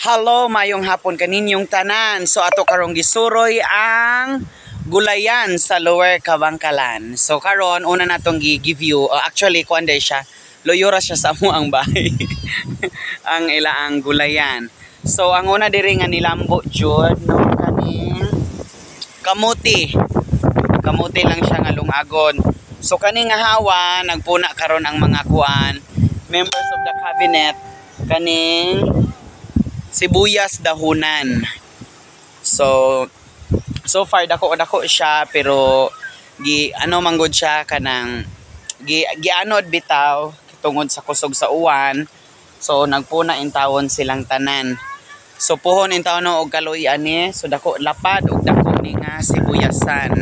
Hello, mayong hapon kaninyong tanan. So ato karong gisuroy ang gulayan sa Lower Kabangkalan. So karon una natong gi-give you, uh, actually kuan day siya, loyora siya sa amo ang bahay. ang ilaang gulayan. So ang una diri nga nilambo jud no kaning kamuti. Kamuti lang siya nga lungagon. So kaning nga hawa nagpuna karon ang mga kuan members of the cabinet kaning sibuyas dahunan. So so far dako dako siya pero gi ano manggod siya kanang gi gianod bitaw tungod sa kusog sa uwan. So nagpuna in tawon silang tanan. So puhon in tawon og kaloy ani so dako lapad og dako ni nga sibuyasan.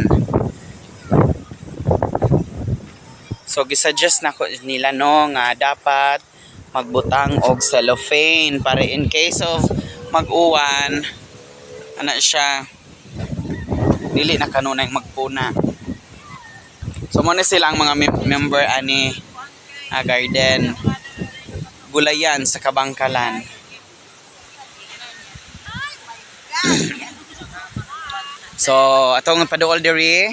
So gisuggest nako nila no nga dapat magbutang og cellophane para in case of mag-uwan ana siya dili na kanunay magpuna. So mo sila ang mga mem- member ani ah, garden gulayan sa Kabangkalan. so atong paduol diri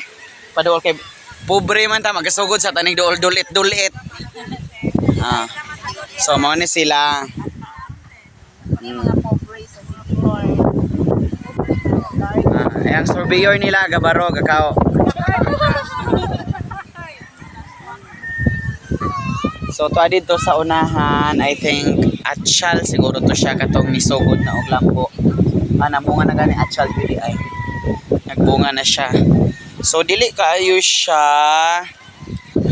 paduol kay pobre man ta magasugod sa tanig duol dulit dulit. Ah. So mo ni sila. Hall. Ah, ang surveyor nila gabaro gakaw. So to dito sa unahan, I think atsyal siguro to siya katong nisugod na og lambo. Ana mo nga na gani atsyal dili ay. Nagbunga na siya. So dili kaayo siya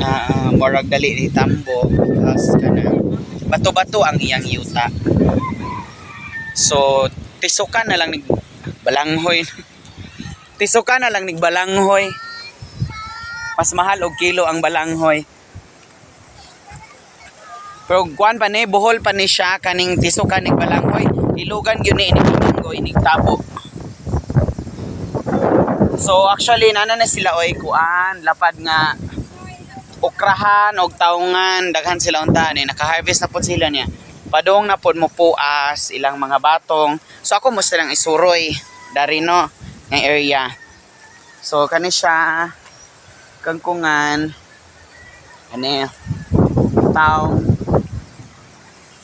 ah murag dali ni tambo plus kanang bato-bato ang iyang yuta. So tisukan na lang ni balanghoy. tisukan na lang ni balanghoy. Mas mahal og kilo ang balanghoy. Pero kuan pa ni buhol pa ni siya kaning tisukan ni balanghoy. Ilugan gyud ni ini balanghoy ni tabo. So actually nana na sila oy kuan lapad nga okrahan og taungan daghan sila unta ni naka-harvest na pud sila niya. Padong na pud mo puas ilang mga batong. So ako mo silang isuroy dari no nga area. So kani siya kangkungan ani taong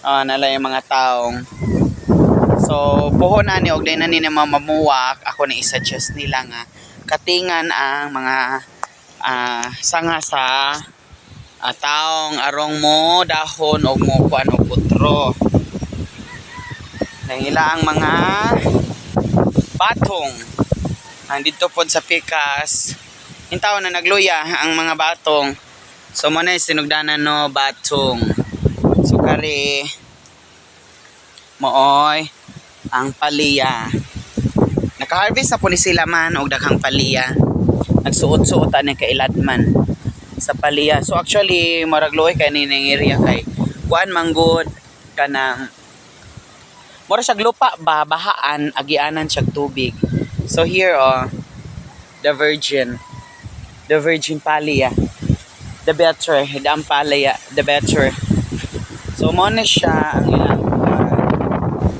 ah nala yung mga taong So, puho na ni og na ni na mamamuwak, ako ni i-suggest nila nga katingan ang mga ah, sanga sa ah, taong arong mo dahon og mo kuan og putro. Nang ila ang mga batong nandito pod sa pikas. Intaw na nagluya ang mga batong. So mo na sinugdanan no batong. So kari mooy ang paliya. Naka-harvest na po ni sila man og daghang paliya. Nagsuot-suot ani kailadman sa paliya. So actually maragloy kay ni ning area kay kuan manggod kanang mura siya lupa ba bahaan agianan siya tubig. So here oh the virgin the virgin palia the better the ampalaya the better so mo na siya ang ilang.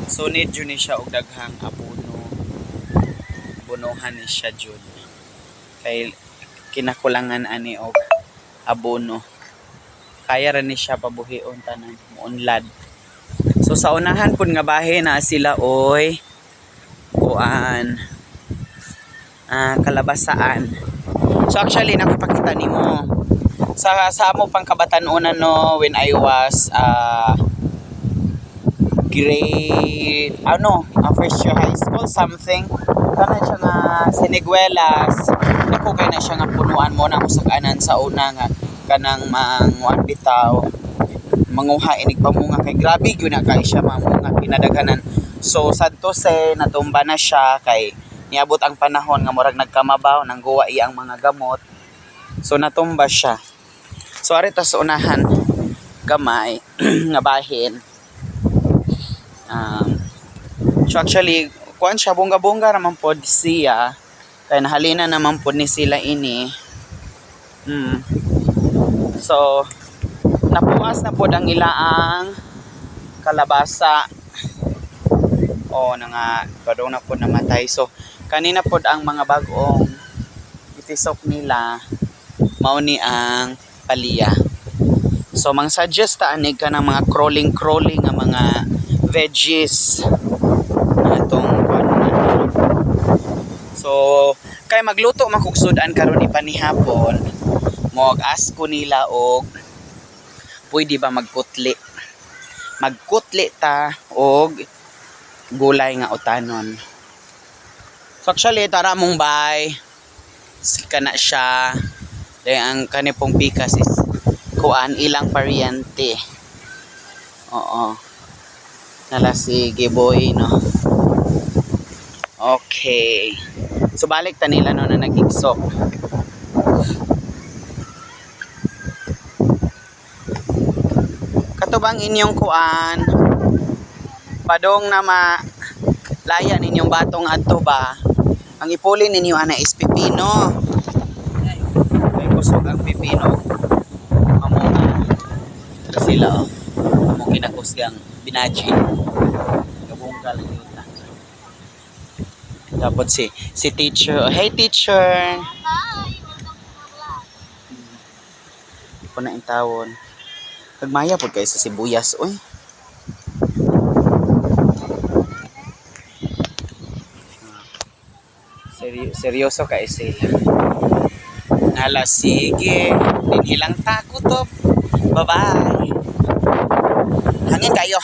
So need yun siya og daghang abono. Bunuhan ni siya jud. Kay kinakulangan ani og abono. Kaya ra ni siya pabuhion tanan muunlad. So sa unahan pud nga bahe na sila oy kuan ah kalabasaan. So actually nakapakita nimo sa sa mo pang kabatanunan no when I was ah grade ano ang first year high school something kana siya nga siniguelas nako kay na siya nga punuan mo na usag-anan sa una nga kanang manguan bitaw. Manguha inig pamunga kay grabe gyud na kay siya mamunga pinadaghanan so sadto say natumba na siya kay niabot ang panahon nga murag nagkamabaw nang guwa iya ang mga gamot. So natumba siya. So ari ta unahan gamay nga bahin. Um, so actually, kuan siya, bunga-bunga naman po siya. Kaya nahalina naman po ni sila ini. Mm. So, napuas na po ang ilaang kalabasa. Oo, na nga, padong na po namatay. So, kanina po ang mga bagong itisok nila, mauni ang paliya. So, mang suggest ta anig ka ng mga crawling-crawling nga mga veggies itong ano na. So, kay magluto makuksudan karon ipanihapon, mo ask ko nila og pwede ba magkutli. Magkutli ta og gulay nga utanon. So actually, tara mong bay. Kana siya. Dahil ang kanipong pikas is kuan ilang pariente. Oo. Nala si Giboy, no? Okay. So balik ta nila no na nagigsok. Katubang inyong kuan. Padong na ma laya ninyong batong adto ba. Ang ipuli ninyo ana is pipino. May kusog ang pipino. Amo sila oh. Amo kinakusgang binaji. Gabungkal yun. Tapos si si teacher, oh, hey teacher. Ko na intawon. Nagmaya po kayo sa sibuyas, oy. Seryo, seryoso ka sila. Nala, sige. Dinilang tako to. Bye-bye. Hangin kayo.